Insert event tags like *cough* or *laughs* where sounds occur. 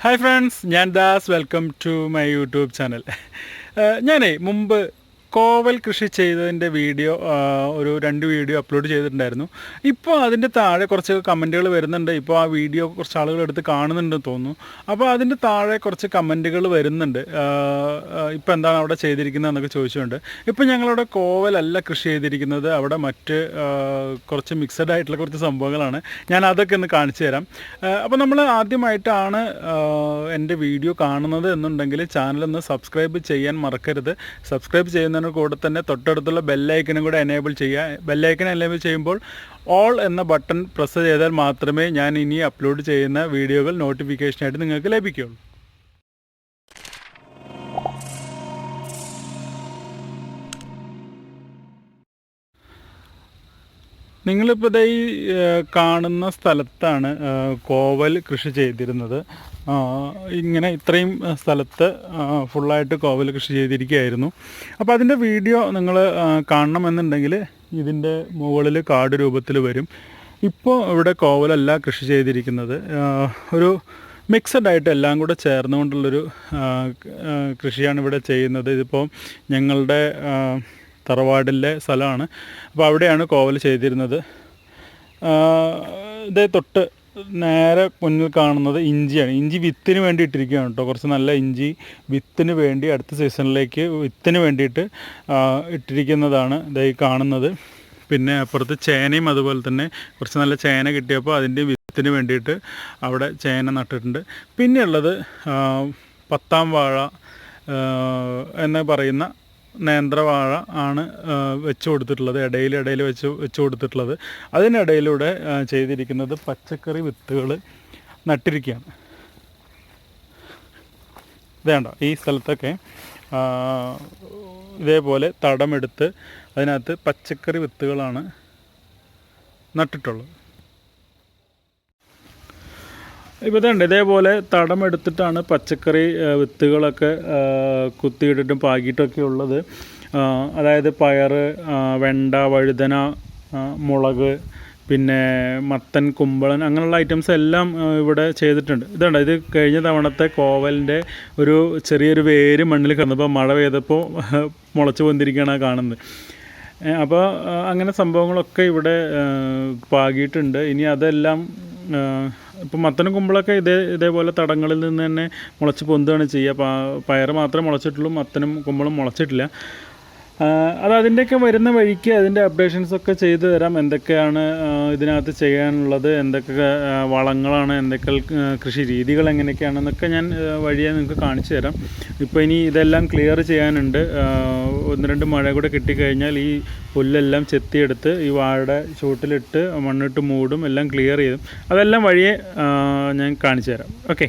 Hi friends ഞാൻ Das welcome to my YouTube channel ഞാനേ മുമ്പ് കോവൽ കൃഷി ചെയ്തതിന്റെ വീഡിയോ ഒരു രണ്ട് വീഡിയോ അപ്ലോഡ് ചെയ്തിട്ടുണ്ടായിരുന്നു. ഇപ്പോൾ അതിന്റെ താഴെ കുറച്ച് കമന്റുകൾ വരുന്നുണ്ട്. ഇപ്പോൾ ആ വീഡിയോ കുറച്ച് ആളുകൾ എടുത്ത് കാണുന്നുണ്ടെന്ന് തോന്നുന്നു. അപ്പോൾ അതിന്റെ താഴെ കുറച്ച് കമന്റുകൾ വരുന്നുണ്ട്. ഇപ്പോൾ എന്താണ് അവിടെ ചെയ്തിരിക്കുന്നത് എന്നൊക്കെ ചോദിച്ചുകൊണ്ട്. ഇപ്പോൾ ഞങ്ങളവിടെ കോവലല്ല കൃഷി ചെയ്തിരിക്കുന്നത്. അവിടെ മറ്റ് കുറച്ച് മിക്സഡ് ആയിട്ടുള്ള കുറച്ച് സംഭവങ്ങളാണ്. ഞാൻ അതൊക്കെ ഒന്ന് കാണിച്ചു തരാം. അപ്പോൾ നമ്മൾ ആദ്യമായിട്ടാണ് എന്റെ വീഡിയോ കാണുന്നത് എന്നുണ്ടെങ്കിൽ ചാനലൊന്ന് സബ്സ്ക്രൈബ് ചെയ്യാൻ മറക്കരുത്. സബ്സ്ക്രൈബ് ചെയ്യുന്നതിന് കൂടെ തന്നെ തൊട്ടടുത്തുള്ള ബെല്ലൈക്കനും കൂടെ എനേബിൾ ചെയ്യുക ബെല്ലൈക്കൻ എനേബിൾ ചെയ്യുമ്പോൾ ഓൾ എന്ന ബട്ടൺ പ്രസ് ചെയ്താൽ മാത്രമേ ഞാൻ ഇനി അപ്ലോഡ് ചെയ്യുന്ന വീഡിയോകൾ നോട്ടിഫിക്കേഷനായിട്ട് നിങ്ങൾക്ക് ലഭിക്കുകയുള്ളൂ. നിങ്ങളിപ്പോൾ ഈ കാണുന്ന സ്ഥലത്താണ് കോവൽ കൃഷി ചെയ്തിരുന്നത്. ഇങ്ങനെ ഇത്രയും സ്ഥലത്ത് ഫുള്ളായിട്ട് കോവൽ കൃഷി ചെയ്തിരിക്കുകയായിരുന്നു. അപ്പോൾ അതിന്റെ വീഡിയോ നിങ്ങൾ കാണണമെന്നുണ്ടെങ്കിൽ ഇതിന്റെ മുകളിൽ കാട് രൂപത്തിൽ വരും. ഇപ്പോൾ ഇവിടെ കോവലല്ല കൃഷി ചെയ്തിരിക്കുന്നത്. ഒരു മിക്സഡ് ആയിട്ട് എല്ലാം കൂടെ ചേർന്നുകൊണ്ടുള്ളൊരു കൃഷിയാണ് ഇവിടെ ചെയ്യുന്നത്. ഇതിപ്പോൾ ഞങ്ങളുടെ തറവാടിലെ സ്ഥലമാണ്. അപ്പോൾ അവിടെയാണ് കോവൽ ചെയ്തിരുന്നത്. ഇതേ തൊട്ട് നേരെ മുന്നിൽ കാണുന്നത് ഇഞ്ചിയാണ്. ഇഞ്ചി വിത്തിന് വേണ്ടി ഇട്ടിരിക്കുകയാണ് കേട്ടോ. കുറച്ച് നല്ല ഇഞ്ചി വിത്തിന് വേണ്ടി അടുത്ത സീസണിലേക്ക് വിത്തിന് വേണ്ടിയിട്ട് ഇട്ടിരിക്കുന്നതാണ് ഇതായി കാണുന്നത്. പിന്നെ അപ്പുറത്ത് ചേനയും അതുപോലെ തന്നെ കുറച്ച് നല്ല ചേന കിട്ടിയപ്പോൾ അതിന്റെ വിത്തിന് വേണ്ടിയിട്ട് അവിടെ ചേന നട്ടിട്ടുണ്ട്. പിന്നെയുള്ളത് പത്താം വാഴ എന്ന് പറയുന്ന നേന്ത്രവാഴ ആണ് വെച്ചു കൊടുത്തിട്ടുള്ളത് ഇടയിൽ ഇടയിൽ വെച്ച് വെച്ച് കൊടുത്തിട്ടുള്ളത്. അതിനിടയിലൂടെ ചെയ്തിരിക്കുന്നത് പച്ചക്കറി വിത്തുകൾ നട്ടിരിക്കുകയാണ്. വേണ്ട ഈ സ്ഥലത്തൊക്കെ ഇതേപോലെ തടമെടുത്ത് അതിനകത്ത് പച്ചക്കറി വിത്തുകളാണ് നട്ടിട്ടുള്ളത്. ഇപ്പോൾ ഇതുണ്ട് ഇതേപോലെ തടം എടുത്തിട്ടാണ് പച്ചക്കറി വിത്തുകളൊക്കെ കുത്തിയിട്ടിട്ടും പാകിയിട്ടൊക്കെ ഉള്ളത്. അതായത് പയർ വെണ്ട വഴുതന മുളക് പിന്നെ മത്തൻ കുമ്പളൻ അങ്ങനെയുള്ള ഐറ്റംസ് എല്ലാം ഇവിടെ ചെയ്തിട്ടുണ്ട്. ഇതുണ്ട്. ഇത് കഴിഞ്ഞ തവണത്തെ കോവലിന്റെ ഒരു ചെറിയൊരു വേര് മണ്ണിൽ കിടന്നപ്പോൾ മഴ പെയ്തപ്പോൾ *laughs* മുളച്ച് പൊന്തിരിക്കുകയാണ് കാണുന്നത്. അപ്പോൾ അങ്ങനെ സംഭവങ്ങളൊക്കെ ഇവിടെ പാകിയിട്ടുണ്ട്. ഇനി അതെല്ലാം ഇപ്പം മത്തനും കുമ്പളൊക്കെ ഇതേ ഇതേപോലെ തടങ്ങളിൽ നിന്ന് തന്നെ മുളച്ച് പൊന്തുകയാണ് ചെയ്യുക. പയർ മാത്രമേ മുളച്ചിട്ടുള്ളൂ മത്തനും കുമ്പളും മുളച്ചിട്ടില്ല. അത് അതിന്റെയൊക്കെ വരുന്ന വഴിക്ക് അതിന്റെ അപ്ഡേഷൻസ് ഒക്കെ ചെയ്തു തരാം. എന്തൊക്കെയാണ് ഇതിനകത്ത് ചെയ്യാനുള്ളത് എന്തൊക്കെ വളങ്ങളാണ് എന്തൊക്കെ കൃഷി രീതികൾ എങ്ങനെയൊക്കെയാണെന്നൊക്കെ ഞാൻ വഴിയെ നിങ്ങൾക്ക് കാണിച്ചു തരാം. ഇപ്പോൾ ഇനി ഇതെല്ലാം ക്ലിയർ ചെയ്യാനുണ്ട്. ഒന്ന് രണ്ട് മഴ കൂടെ കിട്ടിക്കഴിഞ്ഞാൽ ഈ പുല്ലെല്ലാം ചെത്തിയെടുത്ത് ഈ വാഴയുടെ ചുവട്ടിലിട്ട് മണ്ണിട്ട് മൂടും എല്ലാം ക്ലിയർ ചെയ്യും അതെല്ലാം വഴിയെ ഞാൻ കാണിച്ചു തരാം. ഓക്കെ